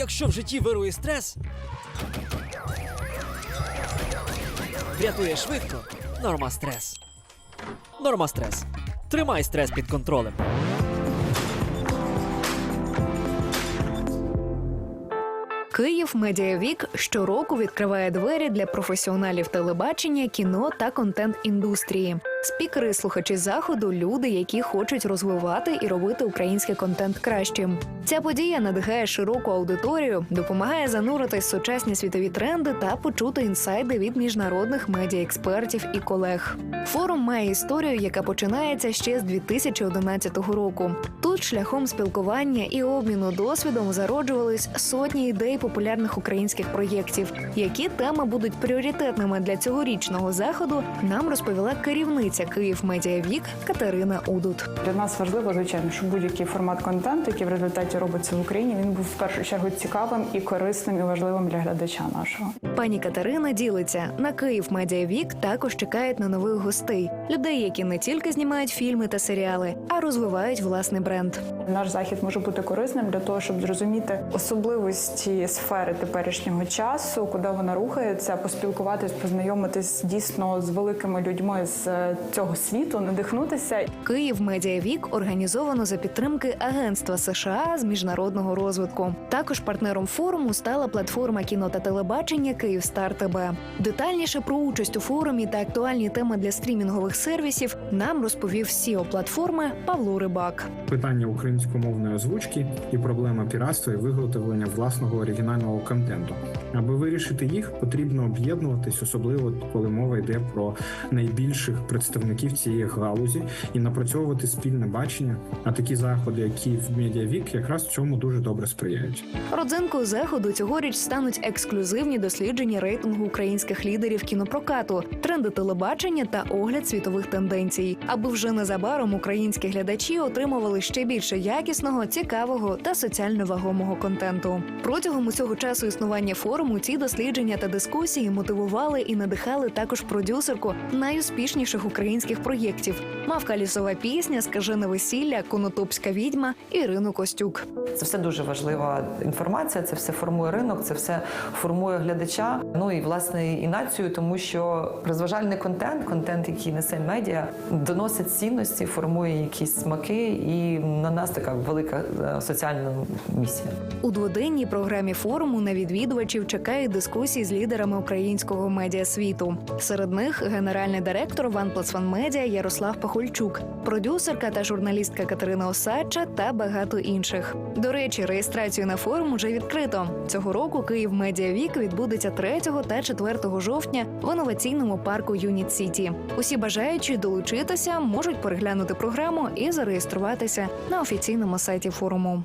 Якщо в житті вирує стрес, врятує швидко. Норма стрес. Норма стрес. Тримай стрес під контролем. Київ Медіавік щороку відкриває двері для професіоналів телебачення, кіно та контент-індустрії. Спікери, слухачі заходу, люди, які хочуть розвивати і робити український контент кращим. Ця подія надихає широку аудиторію, допомагає зануритись в сучасні світові тренди та почути інсайди від міжнародних медіаекспертів і колег. Форум має історію, яка починається ще з 2011 року. Тут шляхом спілкування і обміну досвідом зароджувались сотні ідей популярних українських проєктів. Які теми будуть пріоритетними для цьогорічного заходу, нам розповіла керівниця Київ Медіа Вік Катерина Удут. Для нас важливо, звичайно, щоб будь-який формат контенту, який в результаті робиться в Україні, він був в першу чергу цікавим і корисним і важливим для глядача нашого. Пані Катерина ділиться на Київ Медіа Вік також чекають на нових гостей людей, які не тільки знімають фільми та серіали, а розвивають власний бренд. Наш захід може бути корисним для того, щоб зрозуміти особливості сфери теперішнього часу, куди вона рухається, поспілкуватись, познайомитись дійсно з великими людьми з е, цього світу, надихнутися Київ Медіа Вік організовано за підтримки Агентства США з міжнародного розвитку. Також партнером форуму стала платформа кіно та телебачення Київстар ТБ. Детальніше про участь у форумі та актуальні теми для стрімінгових сервісів нам розповів CEO платформи Павло Рибак. питання українськомовної озвучки і проблема піратства і виготовлення власного оригінального контенту. Аби вирішити їх, потрібно об'єднуватись, особливо коли мова йде про найбільших представників цієї галузі, і напрацьовувати спільне бачення. А такі заходи, які в медіавік, якраз цьому дуже добре сприяють. Родзинкою заходу цьогоріч стануть ексклюзивні дослідження рейтингу українських лідерів кінопрокату, тренди телебачення та огляд світових тенденцій, аби вже незабаром українські глядачі отримували ще більше якісного, цікавого та соціально вагомого контенту. Протягом усього часу існування форуму ці дослідження та дискусії мотивували і надихали також продюсерку найуспішніших українських проєктів: мавка лісова пісня, скажене весілля, конотопська відьма Ірину Костюк. Це все дуже важлива інформація. Це все формує ринок, це все формує глядача. Ну і власне і націю, тому що розважальний контент, контент, який несе медіа, доносить цінності, формує якісь смаки, і на нас така велика е, соціальна місія. У дводенній програмі форуму на відвідувачів чекає дискусії з лідерами українського медіасвіту. Серед них генеральний директор One Plus One Media Ярослав Пахольчук, продюсерка та журналістка Катерина Осадча та багато інших. До речі, реєстрацію на форум уже відкрито. Цього року Київ Медіа Вік відбудеться 3 та 4 жовтня в інноваційному парку Юніт Сіті. Усі бажаючі долучитися можуть переглянути програму і зареєструватися на офіційному сайті форуму.